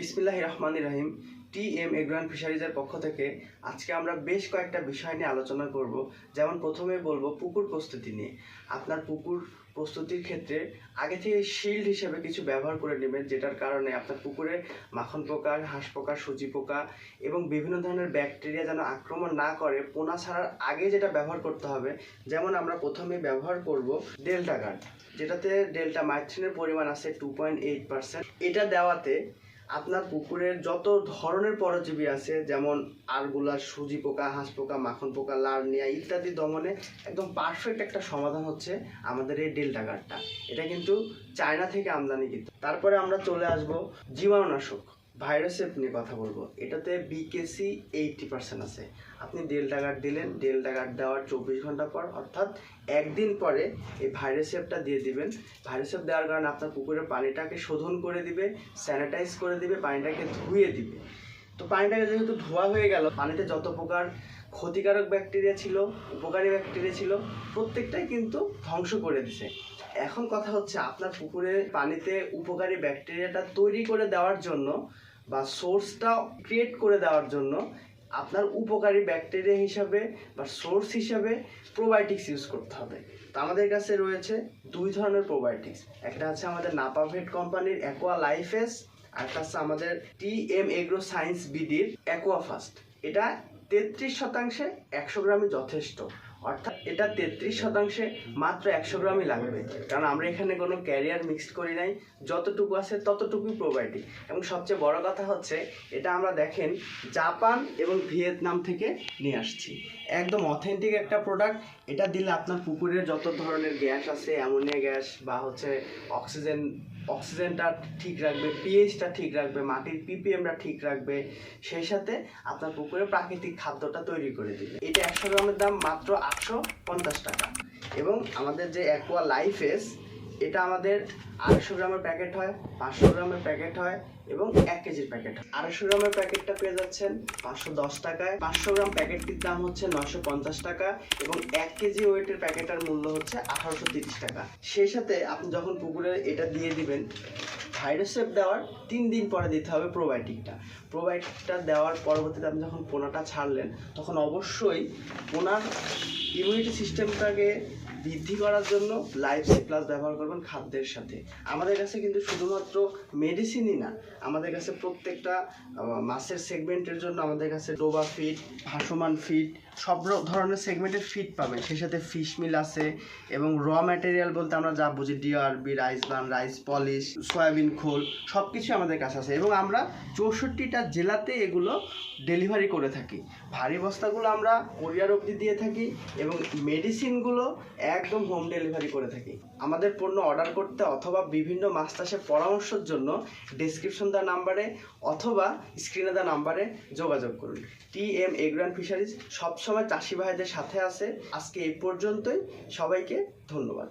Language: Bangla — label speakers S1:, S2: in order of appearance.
S1: বিসমিল্লাহ রহমান রাহিম, টি এম এগ্রান ফিশারিজের পক্ষ থেকে আজকে আমরা বেশ কয়েকটা বিষয় নিয়ে আলোচনা করব। যেমন প্রথমে বলব পুকুর প্রস্তুতি নিয়ে। আপনার পুকুর প্রস্তুতির ক্ষেত্রে আগে থেকে শিল্ড হিসেবে কিছু ব্যবহার করে নেবেন, যেটার কারণে আপনার পুকুরে মাখন পোকা, হাঁস পোকা, সুজি পোকা এবং বিভিন্ন ধরনের ব্যাকটেরিয়া যেন আক্রমণ না করে, পোনা ছাড়ার আগে যেটা ব্যবহার করতে হবে, যেমন আমরা প্রথমে ব্যবহার করব ডেল্টা গার্ড, যেটাতে ডেল্টা মাইথ্রিনের পরিমাণ আছে টু পয়েন্ট এইট পার্সেন্ট এটা দেওয়াতে আপনার পুকুরের যত ধরনের পরজীবী আছে, যেমন আরগুলা, সুজি পোকা, হাঁস পোকা, মাখন পোকা, লার্নিয়া ইত্যাদি দমনে একদম পারফেক্ট একটা সমাধান হচ্ছে আমাদের এই ডেল্টা গার্ডটা। এটা কিন্তু চায়না থেকে আমদানি কিন্তু। তারপরে আমরা চলে আসব জীবাণুনাশক। ভাইরাসের নিয়ে কথা বলব। এটাতে বিকেসি এইটটি পার্সেন্ট আছে। আপনি ডেল্টা গার্ড দিলেন ডেল্টা গার্ড দেওয়ার চব্বিশ ঘণ্টা পর অর্থাৎ একদিন পরে এই ভাইরাসেপটা দিয়ে দিবেন। ভাইরাসেপ দেওয়ার কারণে আপনার পুকুরের পানিটাকে শোধন করে দিবে স্যানিটাইজ করে দিবে, পানিটাকে ধুয়ে দিবে। তো পানিটাকে যেহেতু ধোয়া হয়ে গেল, পানিতে যত প্রকার ক্ষতিকারক ব্যাকটেরিয়া ছিল, উপকারী ব্যাকটেরিয়া ছিল, প্রত্যেকটাই কিন্তু ধ্বংস করে দিছে। এখন কথা হচ্ছে আপনার পুকুরে পানিতে উপকারী ব্যাকটেরিয়াটা তৈরি করে দেওয়ার জন্য বা সোর্সটা ক্রিয়েট করে দেওয়ার জন্য আপনার উপকারী ব্যাকটেরিয়া হিসাবে বা সোর্স হিসাবে প্রোবায়োটিক্স ইউজ করতে হবে। তো আমাদের কাছে রয়েছে দুই ধরনের প্রোবায়োটিক্স। একটা আছে আমাদের নাপাভেট কোম্পানির অ্যাকোয়া লাইফেস আর একটা হচ্ছে আমাদের টি এম এগ্রো সায়েন্স বিডির অ্যাকোয়া ফাস্ট এটা তেত্রিশ শতাংশে একশো গ্রামে যথেষ্ট। অর্থাৎ এটা তেত্রিশ শতাংশে মাত্র একশো গ্রামই লাগবে। কারণ আমরা এখানে কোনো ক্যারিয়ার মিক্সড করি নাই। যতটুকু আছে ততটুকুই প্রোবায়োটিক এবং সবচেয়ে বড় কথা হচ্ছে, এটা আমরা দেখেন জাপান এবং ভিয়েতনাম থেকে নিয়ে আসছি। একদম অথেন্টিক একটা প্রোডাক্ট এটা দিলে আপনার পুকুরের যত ধরনের গ্যাস আছে, অ্যামোনিয়া গ্যাস বা হচ্ছে অক্সিজেন অক্সিজেনটা ঠিক রাখবে পিএইচটা ঠিক রাখবে, মাটির পিপিএমটা ঠিক রাখবে, সেই সাথে আপনার পুকুরে প্রাকৃতিক খাদ্যটা তৈরি করে দিবে। এটা একশো গ্রামের দাম মাত্র আটশো পঞ্চাশ টাকা। এবং আমাদের যে অ্যাকোয়া লাইফেস এটা আমাদের আড়াইশো গ্রামের প্যাকেট হয়, পাঁচশো গ্রামের প্যাকেট হয় এবং এক কেজির প্যাকেট আড়াইশো গ্রামের প্যাকেটটা পেয়ে যাচ্ছেন পাঁচশো দশ টাকায়। পাঁচশো গ্রাম প্যাকেটটির দাম হচ্ছে নশো পঞ্চাশ টাকা এবং এক কেজি ওয়েটের প্যাকেটের মূল্য হচ্ছে আঠারোশো তিরিশ টাকা। সেই সাথে আপনি যখন পুকুরে এটা দিয়ে দিবেন ভাইরাসেপ দেওয়ার তিন দিন পরে দিতে হবে প্রোবায়োটিকটা। প্রোবায়োটিকটা দেওয়ার পরবর্তীতে আপনি যখন পোনাটা ছাড়লেন, তখন অবশ্যই পোনার ইমিউনিটি সিস্টেমটাকে বৃদ্ধি করার জন্য লাইফ প্লাস ব্যবহার করবেন খাদ্যের সাথে। আমাদের কাছে কিন্তু শুধুমাত্র মেডিসিনই না, আমাদের কাছে প্রত্যেকটা মাছের সেগমেন্টের জন্য আমাদের কাছে ডোবা ফিট ভাসমান ফিট সব ধরনের সেগমেন্টের ফিট পাবেন। সেই সাথে ফিশ মিল আছে এবং র ম্যাটেরিয়াল বলতে আমরা যা বুঝি DRB rice bran rice polish soybean খোল সব কিছু আমাদের কাছে আছে এবং আমরা চৌষট্টিটা জেলাতে এগুলো ডেলিভারি করে থাকি। ভারী বস্তাগুলো আমরা কোরিয়ার অবধি দিয়ে থাকি এবং মেডিসিনগুলো একদম হোম ডেলিভারি করে থাকি। আমাদের পণ্য অর্ডার করতে অথবা বিভিন্ন মাছ চাষের পরামর্শের জন্য ডেসক্রিপশন দেওয়া নাম্বারে অথবা স্ক্রিনে দেওয়া নাম্বারে যোগাযোগ করুন। টি এম এগ্রান ফিশারিজ সবসময় চাষি ভাইদের সাথে আছে। আজকে এই পর্যন্তই। সবাইকে ধন্যবাদ।